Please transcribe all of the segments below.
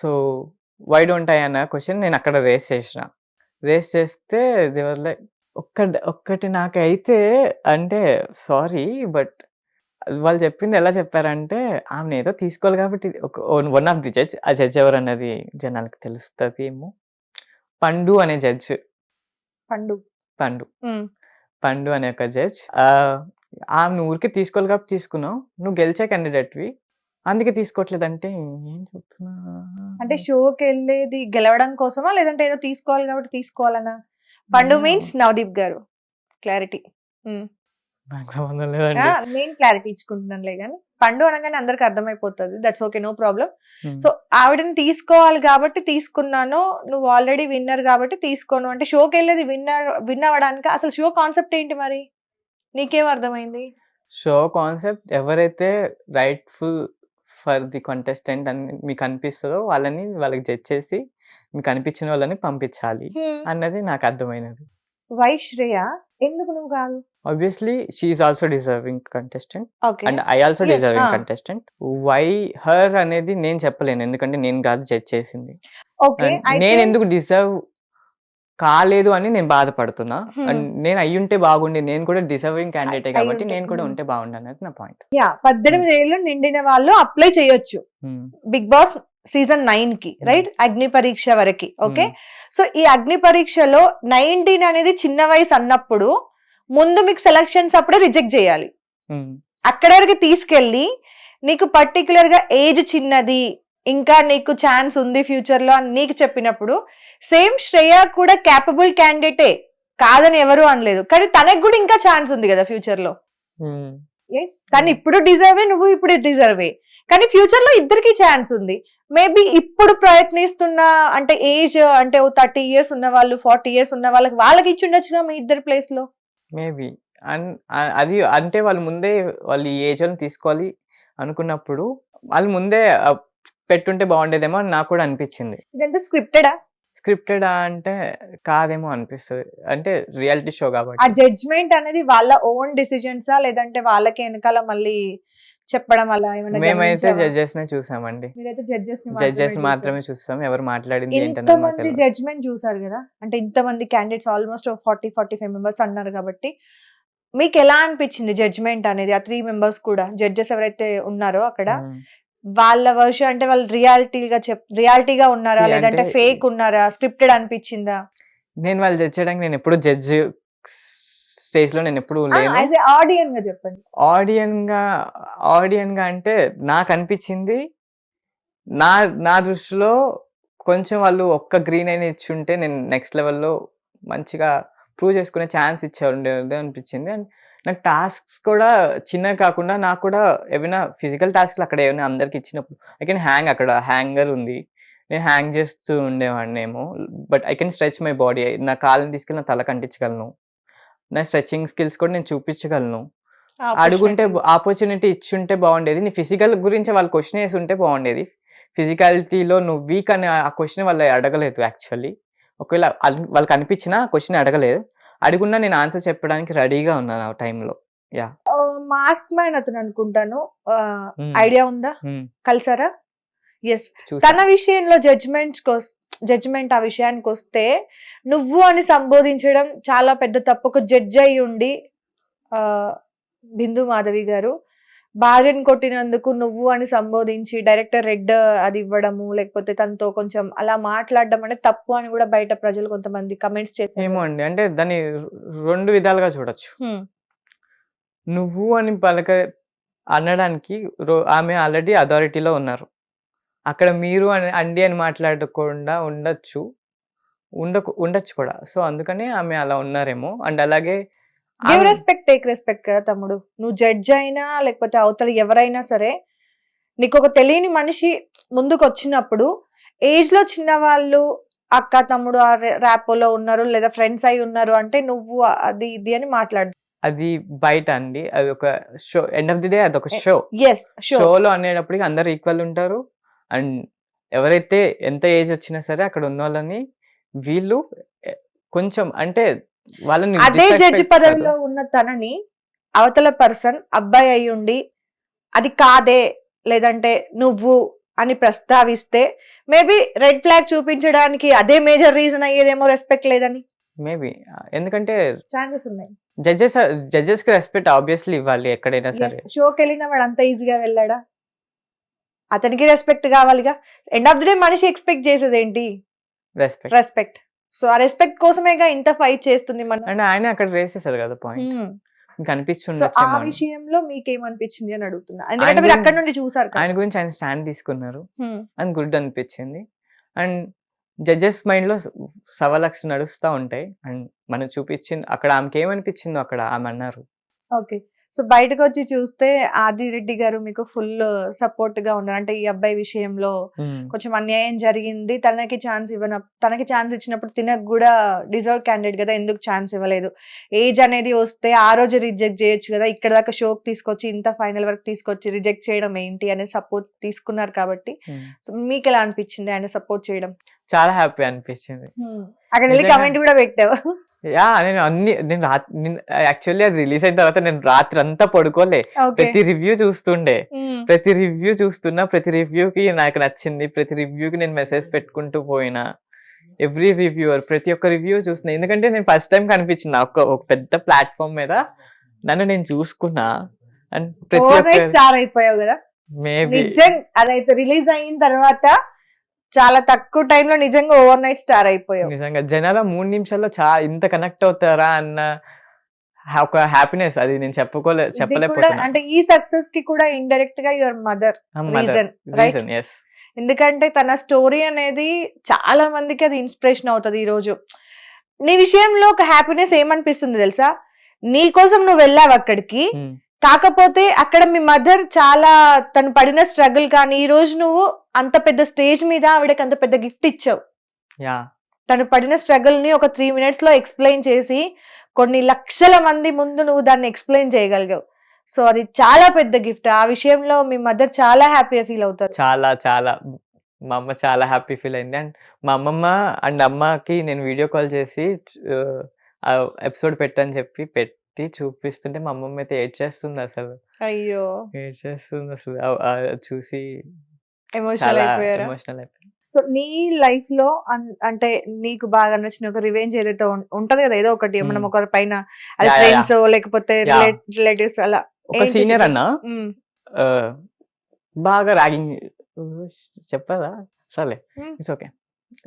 So why don't I అన్న question నేను అక్కడ రేస్ చేసిన. రేస్ చేస్తే దేవర్ లైక్ ఒక్క ఒక్కటి నాకైతే అంటే సారీ బట్ వాళ్ళు చెప్పింది ఎలా చెప్పారంటే ఆమె ఏదో తీసుకోవాలి కాబట్టి వన్ ఆఫ్ ది జడ్జ్ ఆ జడ్జ్ ఎవరు అన్నది జనానికి తెలుస్తుంది ఏమో. పండు అనే జడ్జ్ పండు. పండు. పండు అనే ఒక జడ్జ్ ఆమె ఊరికి తీసుకోవాలి కాబట్టి తీసుకున్నావు. నువ్వు గెలిచే క్యాండిడేట్వి అందుకే తీసుకోవట్లేదంటే ఏం చెప్తున్నా? అంటే షోకి వెళ్ళేది గెలవడం కోసమా? లేదంటే ఏదో తీసుకోవాలి కాబట్టి తీసుకోవాలనా? పండు. మీన్స్ నవదీప్ గారు. క్లారిటీ నాకు సంబంధం లేదండి. నేను క్లారిటీ ఇచ్చుకుంటున్నానులే కానీ పండు అనగానే అందరికి అర్థమైపోతుంది. That's okay no problem. So ఆవిడని తీసుకోవాలి కాబట్టి తీసుకున్నాను నువ్వు ఆల్రెడీ విన్నర్ కాబట్టి తీసుకోను. అంటే షోకి వెళ్ళేది విన్నర్ విన్ అవ్వడానికి? అసలు షో కాన్సెప్ట్ ఏంటి మరి? నీకేం అర్థమైంది? షో కాన్సెప్ట్ ఎవరైతే రైట్ఫుల్ ఫర్ ది కంటెస్టెంట్ అని మీకు అనిపిస్తుందో వాళ్ళని వాళ్ళకి జడ్జ్ చేసి మీకు అనిపించిన వాళ్ళని పంపించాలి అన్నది నాకు అర్థమైనది. వై శ్రేయ ఎందుకు నువ్వు కాదు? Obviously she also deserving contestant and I also deserving. Contestant why her అనేది నేను చెప్పలేను. ఎందుకంటే నేను కాదు జడ్జ్ చేసింది. నేను ఎందుకు డిజర్వ్ కాలేదు అని నేను బాధపడుతున్నా. Hmm. అండ్ నేను అయ్యుంటే బాగుండే నేను కూడా డిజర్వింగ్ క్యాండిడేటే కాబట్టి నేను కూడా hmm. ఉంటే బాగుండే అనేది నా పాయింట్ యా పద్దెనిమిది ఏళ్ళు నిండిన వాళ్ళు అప్లై చేయొచ్చు. బిగ్ బాస్ సీజన్ నైన్కి రైట్ అగ్ని పరీక్ష వరకు ఓకే సో ఈ అగ్ని పరీక్షలో నైన్టీన్ అనేది చిన్న వయసు అన్నప్పుడు ముందు మీకు సెలక్షన్స్ అప్పుడే రిజెక్ట్ చేయాలి. అక్కడ వరకు తీసుకెళ్ళి నీకు పర్టికులర్గా ఏజ్ చిన్నది ఇంకా నీకు ఛాన్స్ ఉంది ఫ్యూచర్లో అని నీకు చెప్పినప్పుడు సేమ్ శ్రేయ కూడా క్యాపబుల్ క్యాండిడేటే కాదని ఎవరు అనలేదు. కానీ తనకు కూడా ఇంకా ఛాన్స్ ఉంది కదా ఫ్యూచర్లో. Yes. కానీ ఇప్పుడు డిజర్వే నువ్వు ఇప్పుడు డిజర్వే కానీ ఫ్యూచర్లో ఇద్దరికి ఛాన్స్ ఉంది. మేబీ ఇప్పుడు ప్రయత్నిస్తున్న అంటే ఏజ్ అంటే థర్టీ ఇయర్స్ ఉన్న వాళ్ళు ఫార్టీ ఇయర్స్ ఉన్న వాళ్ళకి వాళ్ళకి ఇచ్చి ఉండొచ్చుగా మీ ఇద్దరు ప్లేస్లో? మేబీ అండ్ అది అంటే వాళ్ళు ముందే వాళ్ళు ఈ ఏజ్ తీసుకోవాలి అనుకున్నప్పుడు వాళ్ళు ముందే పెట్టుంటే బాగుండేదేమో అని నాకు కూడా అనిపించింది. ఇదంతా స్క్రిప్టెడా? స్క్రిప్టెడ్ అంటే కాదేమో అనిపిస్తుంది. అంటే రియాలిటీ షో ఆ కాబట్టి జడ్జ్మెంట్ అనేది వాళ్ళ ఓన్ డిసిజన్సా? లేదంటే వాళ్ళకి వెనకాల మళ్ళీ చెప్పడం అలా ఏమైనా మేమైతే గమనించావా? జడ్జెస్ నే చూసామండి. మీరైతే జడ్జెస్ జడ్జెస్ మాత్రమే చూస్తాం. ఎవరు మాట్లాడింది ఏంటన్నది మాకు ఇంతమంది తెలియదు. జడ్జ్మెంట్ చూసారు కదా? అంటే ఇంతమంది candidates almost forty forty five members అన్నారు కాబట్టి. మీకు ఎలా అనిపించింది జడ్జ్మెంట్ అనేది? ఆ త్రీ మెంబర్స్ కూడా? జడ్జెస్ ఎవరైతే ఉన్నారో అక్కడ? మ్మ్. వాళ్ళ వర్షన్ అంటే వాళ్ళు రియాలిటీగా చెప్ రియాలిటీగా ఉన్నారా? See, లేదంటే అంటే- ఫేక్ ఉన్నారా? స్క్రిప్టెడ్ అనిపించిందా? నేను వాళ్ళు జడ్జ్ చేయడానికి నేను ఎప్పుడు జడ్జ్ స్టేజ్లో నేను ఎప్పుడు లేను. యాజ్ ఏ ఆడియన్గా చెప్పండి. ఆడియన్గా ఆడియన్గా అంటే నాకు అనిపించింది నా నా దృష్టిలో కొంచెం వాళ్ళు ఒక్క గ్రీన్ అయినా ఇచ్చుంటే నేను నెక్స్ట్ లెవెల్లో మంచిగా ప్రూవ్ చేసుకునే ఛాన్స్ ఇచ్చేది అనిపించింది. అండ్ నాకు టాస్క్స్ కూడా చిన్నవి కాకుండా నాకు కూడా ఏమైనా ఫిజికల్ టాస్క్లు అక్కడ ఏమైనా అందరికి ఇచ్చినప్పుడు ఐ కెన్ హ్యాంగ్ అక్కడ హ్యాంగర్ ఉంది. నేను హ్యాంగ్ చేస్తూ ఉండేవాడిని ఏమో but I can stretch my body నా కాళ్ళని తీసుకెళ్ళి నా తల కంటించగలను. నా స్ట్రెచింగ్ స్కిల్స్ కూడా నేను చూపించగలను. అడుగుంటే ఆపర్చునిటీ ఇచ్చుంటే బాగుండేది. నీ ఫిజికల్ గురించి వాళ్ళు క్వశ్చన్ వేసి ఉంటే బాగుండేది. ఫిజికాలిటీలో నువ్వు వీక్ అనే ఆ క్వశ్చన్ వాళ్ళు అడగలేదు యాక్చువల్లీ ఒకవేళ వాళ్ళకి అనిపించినా ఆ క్వశ్చన్ అడగలేదు. అడుగున్నా నేను ఆన్సర్ చెప్పడానికి రెడీగా ఉన్నాను ఆ టైంలో. మాస్క్ మ్యాన్ అతను అనుకుంటాను. ఐడియా ఉందా? కలిసారా? ఎస్ తన విషయంలో జడ్జ్మెంట్ జడ్జ్మెంట్ ఆ విషయానికి వస్తే నువ్వు అని సంబోధించడం చాలా పెద్ద తప్పు. ఒక జడ్జ్ అయి ఉండి ఆ, బిందు మాధవి గారు భార్యను కొట్టినందుకు నువ్వు అని సంబోధించి డైరెక్టర్ రెడ్ అది ఇవ్వడము లేకపోతే తనతో కొంచెం అలా మాట్లాడడం అనేది తప్పు అని కూడా బయట ప్రజలు కొంతమంది కమెంట్స్ చేశారు. ఏమో అండి. అంటే దాన్ని రెండు విధాలుగా చూడొచ్చు. నువ్వు అని పలక అనడానికి ఆమె ఆల్రెడీ అథారిటీలో ఉన్నారు. అక్కడ మీరు అని అండి అని మాట్లాడకుండా ఉండొచ్చు. ఉండకు ఉండొచ్చు కూడా. సో అందుకని ఆమె అలా ఉన్నారేమో. అండ్ అలాగే గివ్ రెస్పెక్ట్ టేక్ రెస్పెక్ట్ కదా తమ్ముడు. నువ్వు జడ్జ్ అయినా లేకపోతే అవతల ఎవరైనా సరే నీకు ఒక తెలియని మనిషి ముందుకు వచ్చినప్పుడు ఏజ్లో చిన్న వాళ్ళు అక్క తమ్ముడు ఆ ర్యాపోలో ఉన్నారు లేదా ఫ్రెండ్స్ అయి ఉన్నారు అంటే నువ్వు అది ఇది అని మాట్లాడు. అది బయట అండి. అది ఒక show end of the day అది ఒక షో ఎస్ షోలో అనేటప్పటికి అందరు ఈక్వల్ ఉంటారు. అండ్ ఎవరైతే ఎంత ఏజ్ వచ్చినా సరే అక్కడ ఉన్న వాళ్ళని వీళ్ళు కొంచెం అంటే అదే జడ్జి పదవిలో. ఉన్న తనని అవతల పర్సన్ అబ్బాయి అయి ఉండి అది కాదే లేదంటే నువ్వు అని ప్రస్తావిస్తే మేబీ రెడ్ ఫ్లాగ్ చూపించడానికి అదే మేజర్ రీజన్ అయ్యేదేమో రెస్పెక్ట్ లేదని. మేబీ ఎందుకంటే ఛాన్సెస్ ఉన్నాయి. జడ్జెస్ జడ్జెస్కి రెస్పెక్ట్ ఆబ్వియస్లీ ఇవ్వాలి ఎక్కడైనా సరే. షోకి వెళ్ళిన వాడు అంత ఈజీగా వెళ్ళాడా? అతనికి రెస్పెక్ట్ కావాలిగా. ఎండ్ ఆఫ్ ది డే మనిషి ఎక్స్పెక్ట్ చేసేది ఏంటి రెస్పెక్ట్ రెస్పెక్ట్ సో ఆ రెస్పెక్ట్ కోసమేగా ఇంత ఫైట్ చేస్తుంది మనం అండ్ ఆయన అక్కడ వేసేసారు కదా పాయింట్. మీకు సో ఆ. విషయంలో మీకేమనిపించింది అని అడుగుతున్నా. ఎందుకంటే మీరు అక్కడ నుండి చూసారు ఆయన గురించి ఆయన స్టాండ్ తీసుకున్నారు. అని గుడ్ అనిపించింది. అండ్ జడ్జెస్ మైండ్లో సవలక్స్ నడుస్తూ ఉంటాయి. అండ్ మనం చూపించింది అక్కడ ఆమెకి ఏమనిపించిందో అక్కడ ఆమె అన్నారు. ఓకే. సో బయటకు వచ్చి చూస్తే ఆదిరెడ్డి గారు మీకు ఫుల్ సపోర్ట్గా ఉన్నారు. అంటే ఈ అబ్బాయి విషయంలో కొంచెం అన్యాయం జరిగింది. తనకి ఛాన్స్ ఇవ్వన తనకి ఛాన్స్ ఇచ్చినప్పుడు తినకు కూడా డిజర్వ్ క్యాండిడేట్ కదా ఎందుకు ఛాన్స్ ఇవ్వలేదు? ఏజ్ అనేది వస్తే ఆ రోజు రిజెక్ట్ చేయొచ్చు కదా ఇక్కడ దాకా షోకి తీసుకొచ్చి ఇంత ఫైనల్ వరకు తీసుకొచ్చి రిజెక్ట్ చేయడం ఏంటి అనేది సపోర్ట్ తీసుకున్నారు కాబట్టి. సో మీకు ఎలా అనిపించింది ఆయన సపోర్ట్ చేయడం? చాలా హ్యాపీ అనిపించింది. అక్కడ వెళ్ళి. కమెంట్ కూడా పెట్టావు. యా నేను అన్ని నేను రాత్రి యాక్చువల్లీ అది రిలీజ్ అయిన తర్వాత నేను రాత్రి అంతా పడుకోలే ప్రతి రివ్యూ చూస్తుండే. ప్రతి రివ్యూ చూస్తున్నా ప్రతి రివ్యూకి నాకు నచ్చింది. ప్రతి రివ్యూకి నేను మెసేజ్ పెట్టుకుంటూ పోయినా. ఎవ్రీ రివ్యూవర్ ప్రతి ఒక్క రివ్యూ చూస్తున్నా. ఎందుకంటే నేను ఫస్ట్ టైం కనిపించిన ఒక ఒక పెద్ద ప్లాట్ఫామ్ మీద నన్ను నేను చూసుకున్నా. అండ్ ప్రతి ఒక్క స్టార్ అయిపోయావు కదా? మేబీ అదైతే రిలీజ్ అయిన తర్వాత చాలా తక్కువ టైంలో నిజంగా ఓవర్ నైట్ స్టార్ అయిపోయావు. నిజంగా జనాల మూడు నిమిషాల్లో చాలా ఇంత కనెక్ట్ అవుతారా అన్న ఒక హ్యాపీనెస్ అది నేను చెప్పుకోలే చెప్పలేకపోతున్నా. అంటే ఈ సక్సెస్కి కూడా ఇండైరెక్ట్గా your mother reason right reason yes ఎందుకంటే తన స్టోరీ అనేది చాలా మందికి అది ఇన్స్పిరేషన్ అవుతుంది ఈ రోజు నీ విషయంలో ఒక హ్యాపీనెస్ ఏమనిపిస్తుంది తెలుసా? నీ కోసం నువ్వు వెళ్ళావు అక్కడికి. కాకపోతే అక్కడ మీ మదర్ చాలా తను పడిన స్ట్రగుల్ కానీ ఈ రోజు నువ్వు అంత పెద్ద స్టేజ్ మీద ఆవిడకి అంత పెద్ద గిఫ్ట్ ఇచ్చావు. యా. తను పడిన స్ట్రగుల్ని ఒక త్రీ మినిట్స్లో ఎక్స్ప్లెయిన్ చేసి కొన్ని లక్షల మంది ముందు నువ్వు దాన్ని ఎక్స్ప్లెయిన్ చేయగలిగావు. సో అది చాలా పెద్ద గిఫ్ట్. ఆ విషయంలో మీ మదర్ చాలా హ్యాపీగా ఫీల్ అవుతారు. చాలా చాలా. మా అమ్మ చాలా హ్యాపీ ఫీల్ అయింది. అండ్ మా అమ్మమ్మ అండ్ అమ్మకి నేను వీడియో కాల్ చేసి ఆ ఎపిసోడ్ పెట్టని చెప్పి పెట్టి చూపిస్తుంటే మా అమ్మమ్మ అయితే ఏడ్ చేస్తుంది అసలు. అయ్యో. ఏడ్ చేస్తుంది అసలు చూసి ఎమోషనల్ అయిపోయారా ఎమోషనల్ సో నీ లైఫ్లో అంటే నీకు బాగా నచ్చిన ఒక రివెంజ్ ఏదైతే ఉంటది కదా ఏదో ఒకటి మనం. ఒకరి పైన అది ఫ్రెండ్స్ లేకపోతే. రిలేటివ్స్ అలా ఒక సీనియర్? అన్న బాగా ర్యాగింగ్ చెప్పదా సర్లే. ఇట్స్ ఓకే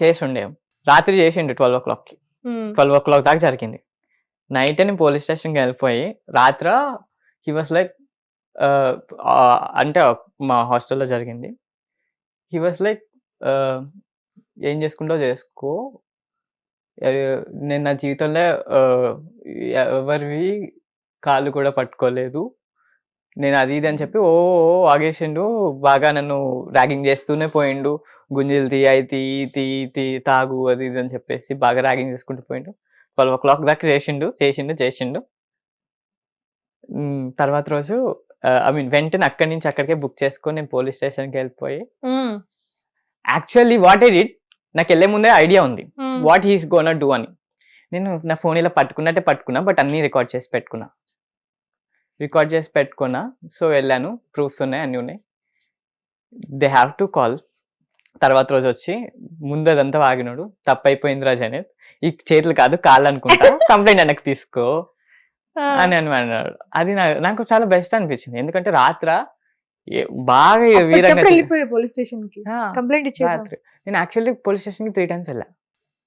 చేసిండే రాత్రి చేసిండు ట్వెల్వ్ ఓ క్లాక్కి మ్మ్. ట్వెల్వ్ ఓ క్లాక్ దాకా జరిగింది నైట్ నేను పోలీస్ స్టేషన్కి వెళ్ళిపోయి రాత్ర హీ వాస్ లైక్ అంటే మా హాస్టల్లో జరిగింది హీ వాస్ లైక్ ఏం చేసుకుంటావు చేసుకో. నేను నా జీవితంలో uh, ఎవరివి కాళ్ళు కూడా పట్టుకోలేదు. నేను అది ఇది అని చెప్పి ఓ ఓ ఆగేసిండు. బాగా నన్ను ర్యాగింగ్ చేస్తూనే పోయిండు. గుంజీలు తీ అయి తీ తీ తీ తాగు అది ఇది అని చెప్పేసి బాగా ర్యాగింగ్ చేసుకుంటూ పోయిండు. ట్వెల్వ్ ఓ క్లాక్ దాకా చేసిండు చేసిండు చేసిండు. తర్వాత రోజు ఐ మీన్ వెంటనే అక్కడి నుంచి అక్కడికే బుక్ చేసుకొని నేను పోలీస్ స్టేషన్కి వెళ్ళిపోయి. యాక్చువల్లీ వాట్ ఐ డిడ్ నాకు వెళ్ళే ముందే ఐడియా ఉంది. వాట్ హీస్ గోన్ డూ అని. నేను నా ఫోన్ ఇలా పట్టుకున్నట్టే పట్టుకున్నా బట్ అన్నీ రికార్డ్ చేసి పెట్టుకున్నా. రికార్డ్ చేసి పెట్టుకున్నా సో వెళ్ళాను. ప్రూఫ్స్ ఉన్నాయి అన్నీ ఉన్నాయి. దే హ్యావ్ టు కాల్ తర్వాత రోజు వచ్చి ముందు అదంతా వాగినాడు తప్పైపోయింది రాజు అనేది ఈ చేతులు కాదు కాళ్ళు అనుకుంటా. కంప్లైంట్ వెనక్కి తీసుకో. అని అని అన్నాడు. అది నాకు చాలా బెస్ట్ అనిపించింది. ఎందుకంటే రాత్ర బాగా వీరంగా పోలీస్ స్టేషన్కి కంప్లైంట్ నేను యాక్చువల్లీ పోలీస్ స్టేషన్కి త్రీ టైమ్స్ వెళ్ళా.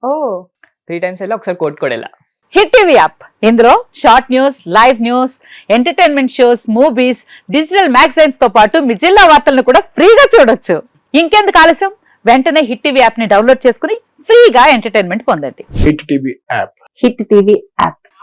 ఓ. త్రీ టైమ్స్ వెళ్ళి ఒకసారి కోర్టు కూడా వెళ్ళా. Hit TV app. ఇందులో short news live news entertainment shows movies digital మ్యాగజైన్స్తో పాటు మీ జిల్లా వార్తలను కూడా ఫ్రీగా చూడొచ్చు. ఇంకెందుకు ఆలస్యం? వెంటనే హిట్ టీవీ యాప్ని డౌన్లోడ్ చేసుకుని ఫ్రీగా ఎంటర్టైన్మెంట్ పొందండి. Hit TV app. Hit TV app.